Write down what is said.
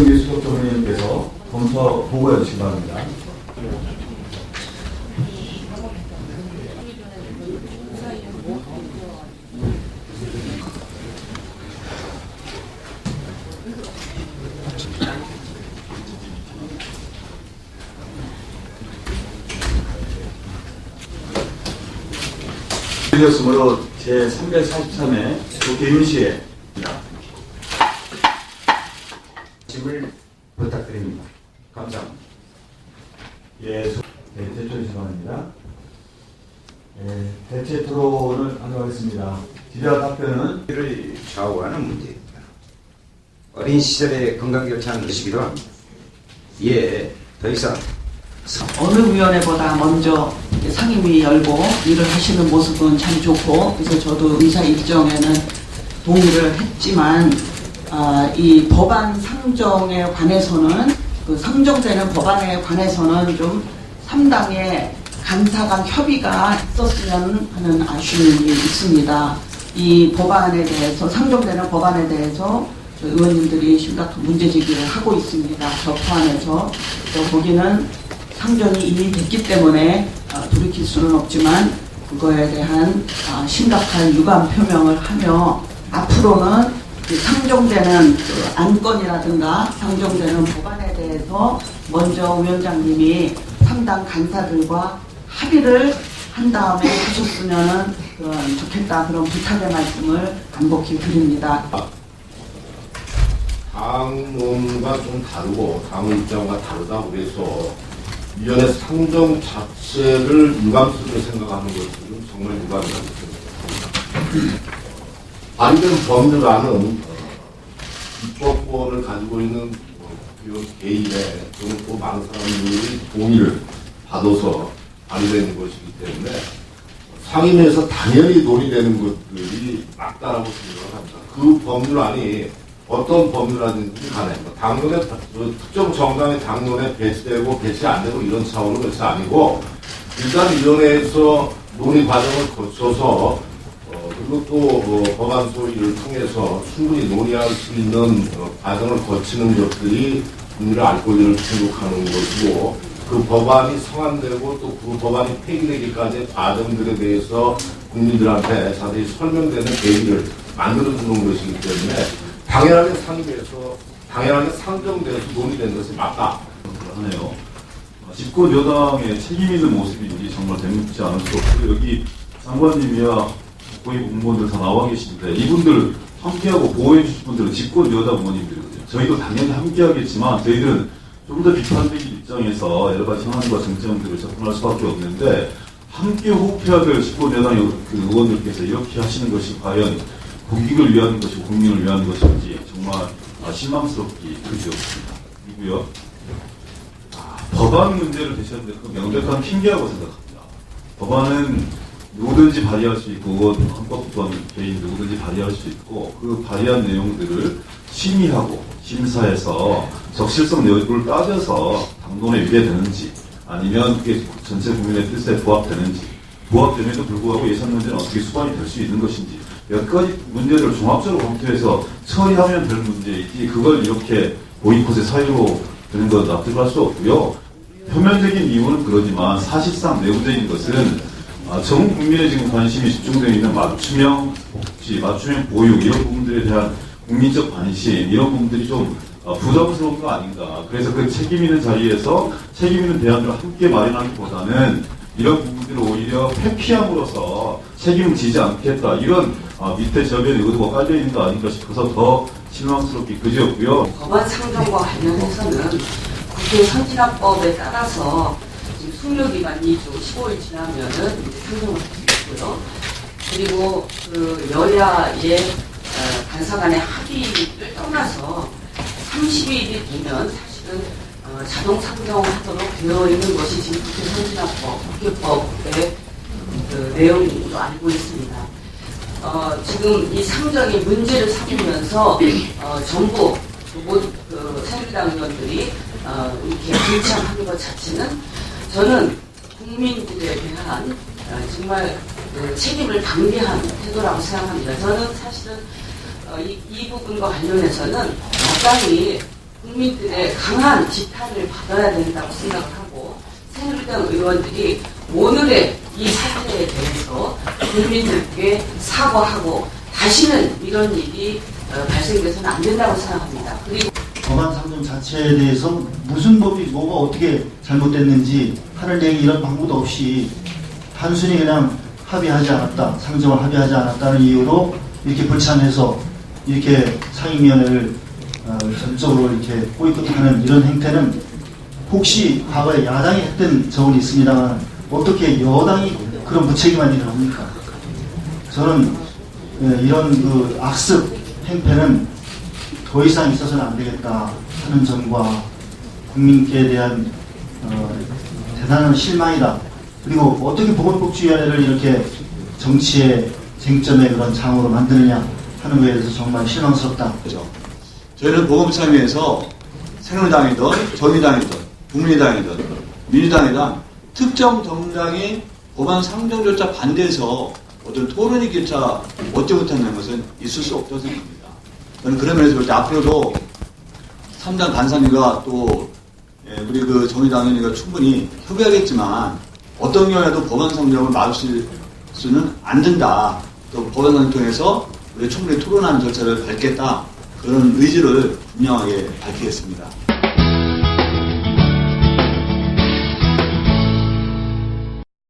김경기 수석조원님께서 검토 보고해 주시기 바랍니다. 드렸으므로 제343회 조계윤씨입니다. 질을 부탁드립니다. 감사합니다. 예, 수- 네, 대표 시간입니다. 예, 대체 토론을 하도록 하겠습니다. 질의와 답변은 를 좌우하는 문제입니다. 어린 시절에 건강 결차는 것이기로 예, 더 이상 어느 위원회보다 먼저 상임위 열고 일을 하시는 모습은 참 좋고 그래서 저도 의사 일정에는 동의를 했지만 아, 이 법안 상정에 관해서는 그 상정되는 법안에 관해서는 좀 상당의 간사 간 협의가 있었으면 하는 아쉬움이 있습니다. 이 법안에 대해서 상정되는 법안에 대해서 저 의원님들이 심각한 문제 제기를 하고 있습니다. 저 포함해서 또 거기는 상정이 이미 됐기 때문에 어, 돌이킬 수는 없지만 그거에 대한 어, 심각한 유감 표명을 하며 앞으로는 그 상정되는 그 안건이라든가 상정되는 법안에 대해서 먼저 위원장님이 상당 간사들과 합의를 한 다음에 하셨으면 좋겠다 그런 부탁의 말씀을 간곡히 드립니다. 당론과 좀 다르고 당의 입장과 다르다 그래서 위원회 상정 자체를 유감스럽게 생각하는 것은 정말 유감이라고 생각합니다. 반대로 법률안은 어, 입법권을 가지고 있는 개인의 또는 또 많은 사람들이 동의를 받아서 발의되는 것이기 때문에 상임위에서 당연히 논의되는 것들이 맞다라고 생각을 합니다. 그 법률안이 어떤 법률안인지 간에 뭐 당론에 그 특정 정당의 당론에 배치되고 배치 안 되고 이런 차원은 것이 아니고 일단 위원회에서 논의 과정을 거쳐서 어, 또 어, 법안 소위를 통해서 충분히 논의할 수 있는 어, 과정을 거치는 것들이 국민의 알 권리를 충족하는 것이고 그 법안이 성안되고 또 그 법안이 폐기되기까지의 과정들에 대해서 국민들한테 자세히 설명되는 계기를 만들어주는 것이기 때문에 당연하게 상임위에서 당연하게 상정돼서 논의된 것이 맞다. 하네요. 어, 집권 여당의 책임 있는 모습인지 정말 대묻지 않을 수 없고 여기 장관님이야 고위 공무원들 다 나와 계신데 이분들 함께하고 보호해 주실 분들은 집권 여당 의원님들이거든요. 저희도 당연히 함께하겠지만 저희들은 좀더 비판적인 입장에서 여러 가지 현안과 쟁점들을 접근할 수밖에 없는데 함께 호흡해야 될 집권 여당 의- 그 의원들께서 이렇게 하시는 것이 과연 국익을 위한 것이고 국민을 위한 것인지 정말 아, 실망스럽기 그지없습니다. 그리고요. 법안 문제를 대셨는데 그 명백한 핑계라고 생각합니다. 법안은 누구든지 발의할 수 있고 그건 헌법권 개인 누구든지 발의할 수 있고 그 발의한 내용들을 심의하고 심사해서 적실성 여부를 따져서 당론에 위배되는지 아니면 그게 전체 국민의 뜻에 부합되는지 부합됨에도 불구하고 예산 문제는 어떻게 수반이 될 수 있는 것인지 몇 가지 문제를 종합적으로 검토해서 처리하면 될 문제이지 그걸 이렇게 보이콧의 사유로 되는 건 납득할 수 없고요. 표면적인 이유는 그러지만 사실상 내부적인 것은 아, 전 국민의 지금 관심이 집중되어 있는 맞춤형 복지, 맞춤형 보육 이런 부분들에 대한 국민적 관심 이런 부분들이 좀 아, 부담스러운 거 아닌가. 그래서 그 책임 있는 자리에서 책임 있는 대안을 함께 마련하기보다는 이런 부분들을 오히려 회피함으로써 책임을 지지 않겠다. 이런 아, 밑에 저변에 의도가 깔려 있는 거 아닌가 싶어서 더 실망스럽게 그지없고요. 법안 상정과 관련해서는 국회 선진화법에 따라서 지금 숙려 기간 2주 15일 지나면은 이제 수 있고요. 그리고 그 여야의 어, 간사 간의 합의를 떠나서 30일이 되면 사실은 어, 자동 상정하도록 되어 있는 것이 지금 국회 선진화법, 국회법의 그 내용으로 알고 있습니다. 어, 지금 이 상정이 문제를 삼으면서 어, 정부 모두 그 새누리당 의원들이 어, 이렇게 불참하는 것 자체는 저는 국민들에 대한 어, 정말 그 책임을 방기한 태도라고 생각합니다. 저는 사실은 어, 이, 이 부분과 관련해서는 마땅히 국민들의 강한 지탄을 받아야 된다고 생각을 하고 새누리당 의원들이 오늘의 이 사태에 대해서 국민들께 사과하고 다시는 이런 일이 어, 발생돼서는 안 된다고 생각합니다. 그리고 법안 상정 자체에 대해서 무슨 법이 뭐가 어떻게 잘못됐는지 하는 내용 이런 방법도 없이 단순히 그냥 합의하지 않았다, 상정을 합의하지 않았다는 이유로 이렇게 불참해서 이렇게 상임위원회를 어, 전적으로 이렇게 보이콧하는 이런 행태는 혹시 과거에 야당이 했던 적은 있습니다만 어떻게 여당이 그런 무책임한 일을 합니까? 저는 예, 이런 그 악습 행태는 더 이상 있어서는 안 되겠다 하는 점과 국민께 대한 어, 대단한 실망이다. 그리고 어떻게 보건복지위원회를 이렇게 정치의 쟁점의 그런 장으로 만드느냐 하는 것에 대해서 정말 실망스럽다. 그죠. 저희는 보건참위에서 새누리당이든 정의당이든 국민의당이든 민주당이든 특정 정당이 법안 상정 절차 반대해서 어떤 토론이 기차 얻지 못한다는 것은 있을 수 없다고 생각합니다. 저는 그런 면에서 볼 때 앞으로도 3당 간사님과 또 예, 우리 그 정의당원이가 충분히 협의하겠지만 어떤 경우에도 법안 상정을 막을 수는 안 된다. 또 법안 상정 통해서 우리 충분히 토론하는 절차를 밟겠다. 그런 의지를 분명하게 밝히겠습니다.